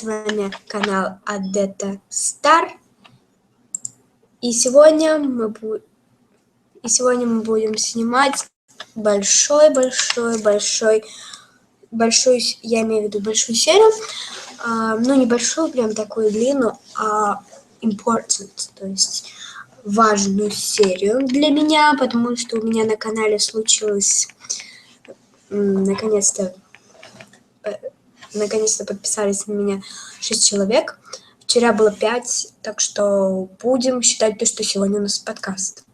с вами канал Адета Стар. И сегодня мы и сегодня мы будем снимать большой, большой, большой, большой, я имею в виду большую серию, а, ну небольшую, прям такую длину, а important, то есть важную серию для меня, потому что у меня на канале случилось наконец-то наконец-то подписались на меня 6 человек. Вчера было 5, так что будем считать то, что сегодня у нас подкаст.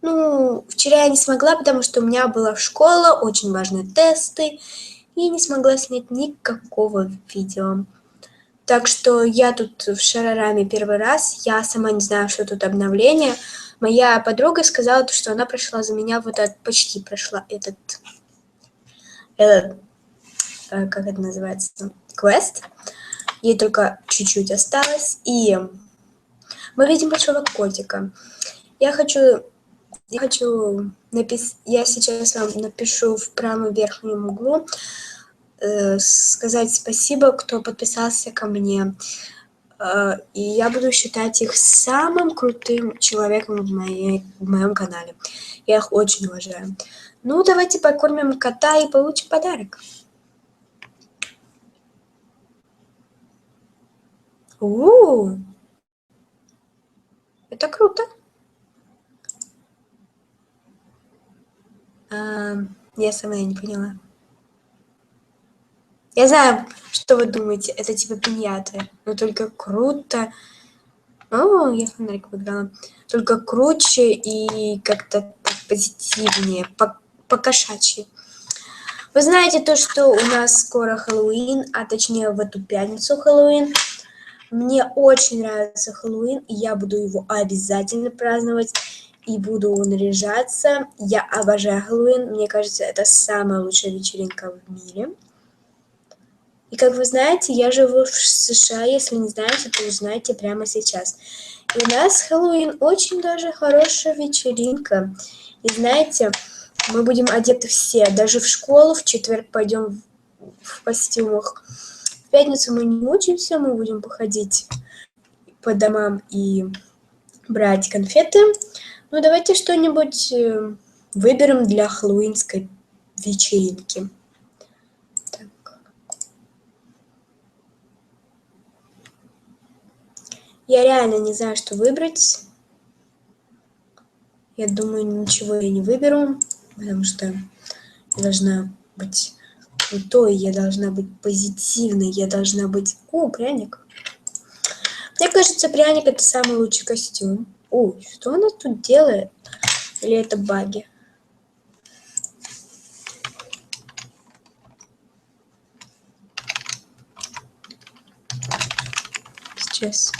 Ну, вчера я не смогла, потому что у меня была школа, очень важные тесты, и не смогла снять никакого видео. Так что я тут в Шарараме первый раз, я сама не знаю, что тут обновление. Моя подруга сказала, что она прошла за меня вот этот, почти прошла этот, этот как это называется, квест. Ей только чуть-чуть осталось. И мы видим большого котика. Я хочу, я хочу написать, я сейчас вам напишу в правом верхнем углу, э, сказать спасибо, кто подписался ко мне. Э, и я буду считать их самым крутым человеком в, моей, в моем канале. Я их очень уважаю. Ну, давайте покормим кота и получим подарок. У, это круто. А, я сама не поняла. Я знаю, что вы думаете, это типа пиньяты, но только круто. О, я фонарик выиграла. Только круче и как-то позитивнее, по-кошачьи. Вы знаете то, что у нас скоро Хэллоуин, а точнее в эту пятницу Хэллоуин. Мне очень нравится Хэллоуин, и я буду его обязательно праздновать и буду наряжаться. Я обожаю Хэллоуин. Мне кажется, это самая лучшая вечеринка в мире. И как вы знаете, я живу в США. Если не знаете, то узнаете прямо сейчас. И у нас Хэллоуин очень даже хорошая вечеринка. И знаете, мы будем одеты все. Даже в школу в четверг пойдем в костюмах пятницу мы не учимся, мы будем походить по домам и брать конфеты. Ну, давайте что-нибудь э, выберем для хэллоуинской вечеринки. Так. Я реально не знаю, что выбрать. Я думаю, ничего я не выберу, потому что должна быть крутой, я должна быть позитивной, я должна быть... О, пряник. Мне кажется, пряник это самый лучший костюм. Ой, что она тут делает? Или это баги? Сейчас.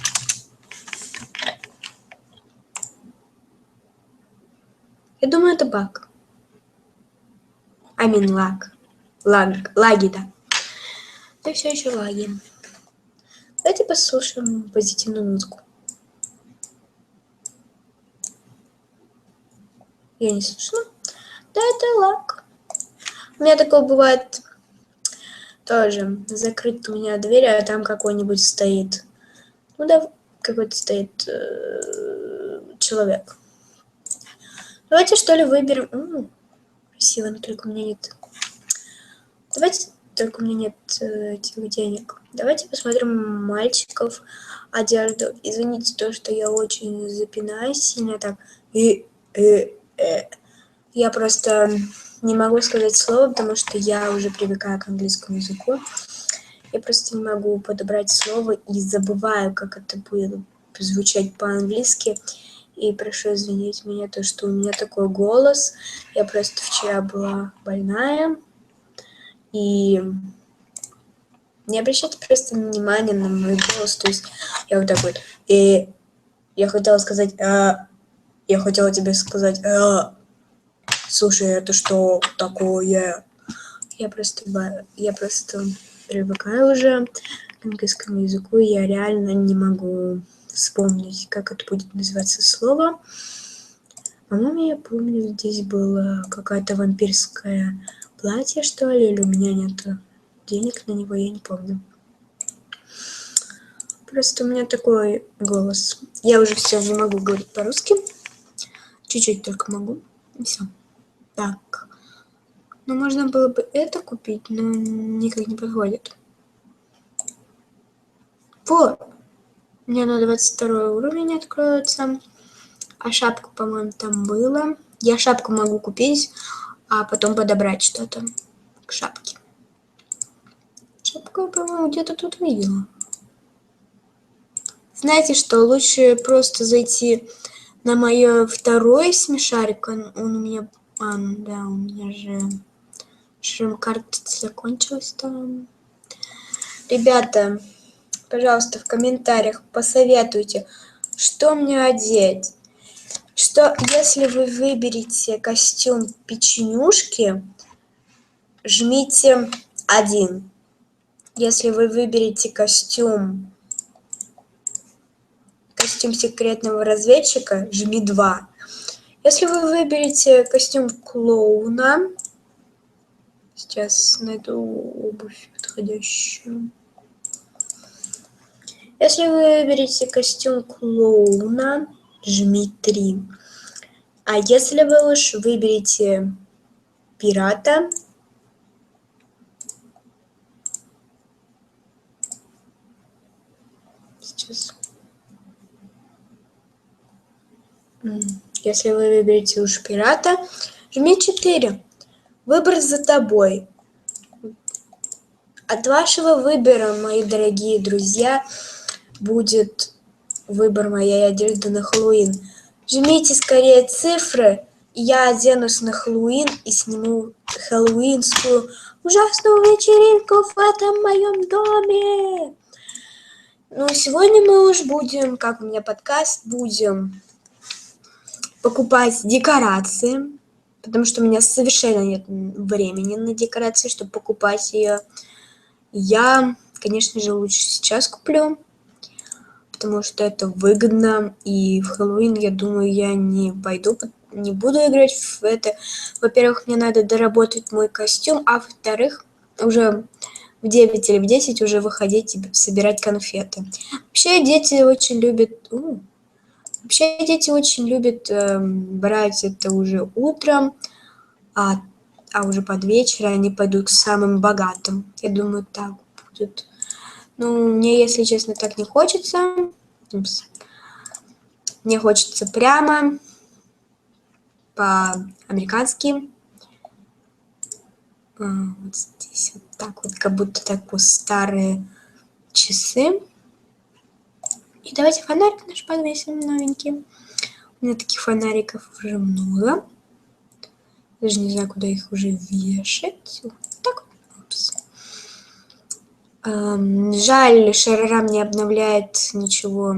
Я думаю, это баг. Lag. Лаг, лаги, да. Да все еще лаги. Давайте послушаем позитивную музыку. Я не слышала. Да, это лаг. У меня такое бывает тоже. Закрыт у меня дверь, а там какой-нибудь стоит. Ну да, какой-то стоит э, человек. Давайте что ли выберем. М -м, красиво, но только у меня нет Давайте, только у меня нет э, этих денег. Давайте посмотрим мальчиков одежду. Извините то, что я очень запинаюсь сильно так. И, и, э. Я просто не могу сказать слово, потому что я уже привыкаю к английскому языку. Я просто не могу подобрать слово и забываю, как это будет звучать по-английски. И прошу извинить меня, то, что у меня такой голос. Я просто вчера была больная. И не обращайте просто внимания на мой голос. То есть я вот так вот. И я хотела сказать, а, я хотела тебе сказать, а, слушай, это что такое? Я просто, я просто привыкаю уже к английскому языку, я реально не могу вспомнить, как это будет называться слово. По-моему, я помню, здесь была какая-то вампирская платье, что ли, или у меня нет денег на него, я не помню. Просто у меня такой голос. Я уже все не могу говорить по-русски. Чуть-чуть только могу. И все. Так. Ну, можно было бы это купить, но никак не подходит. Вот. Мне на 22 уровень откроется. А шапку, по-моему, там было. Я шапку могу купить, а потом подобрать что-то к шапке. Шапку я, по-моему, где-то тут видела. Знаете что, лучше просто зайти на мое второй смешарик. Он, он у меня... А, ну да, у меня же шрам-карта закончилась там. Ребята, пожалуйста, в комментариях посоветуйте, что мне одеть. Что, если вы выберете костюм печенюшки, жмите один. Если вы выберете костюм костюм секретного разведчика, жми 2. Если вы выберете костюм клоуна, сейчас найду обувь подходящую. Если вы выберете костюм клоуна, жми 3. А если вы уж выберете пирата, сейчас Если вы выберете уж пирата, жми 4. Выбор за тобой. От вашего выбора, мои дорогие друзья, будет выбор моей одежды на Хэллоуин. Жмите скорее цифры, я оденусь на Хэллоуин и сниму хэллоуинскую ужасную вечеринку в этом моем доме. Ну, сегодня мы уж будем, как у меня подкаст, будем покупать декорации, потому что у меня совершенно нет времени на декорации, чтобы покупать ее. Я, конечно же, лучше сейчас куплю, потому что это выгодно, и в Хэллоуин, я думаю, я не пойду, не буду играть в это. Во-первых, мне надо доработать мой костюм, а во-вторых, уже в 9 или в 10 уже выходить и собирать конфеты. Вообще дети очень любят... У, Вообще дети очень любят э, брать это уже утром, а, а уже под вечер они пойдут к самым богатым. Я думаю, так будет. Ну, мне, если честно, так не хочется. Упс. Мне хочется прямо по-американски. А, вот здесь вот так вот, как будто так вот старые часы. И давайте фонарик наш подвесим новенький. У меня таких фонариков уже много. Даже не знаю, куда их уже вешать. Жаль, Шарарам не обновляет ничего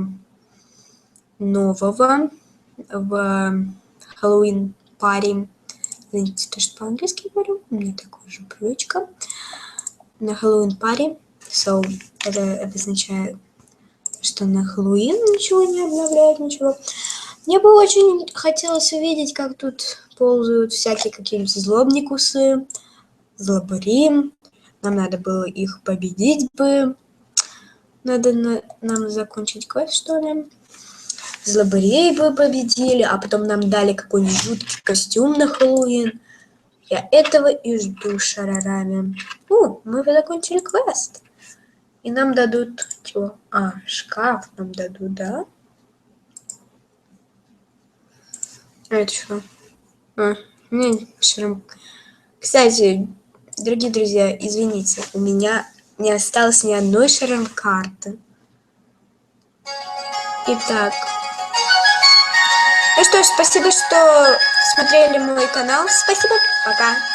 нового в Хэллоуин паре. Извините, то, что по-английски говорю. У меня такая же привычка. На Хэллоуин паре. So, это обозначает что на Хэллоуин ничего не обновляют, ничего. Мне бы очень хотелось увидеть, как тут ползают всякие какие-нибудь злобникусы, злобари. Нам надо было их победить бы. Надо на, нам закончить квест, что ли. Злобарей бы победили, а потом нам дали какой-нибудь жуткий костюм на Хэллоуин. Я этого и жду шарарами. О, мы закончили квест. И нам дадут чего? А, шкаф нам дадут, да? А это что? А, не, шрам. Кстати, дорогие друзья, извините, у меня не осталось ни одной шрам-карты. Итак. Ну что ж, спасибо, что смотрели мой канал. Спасибо, пока.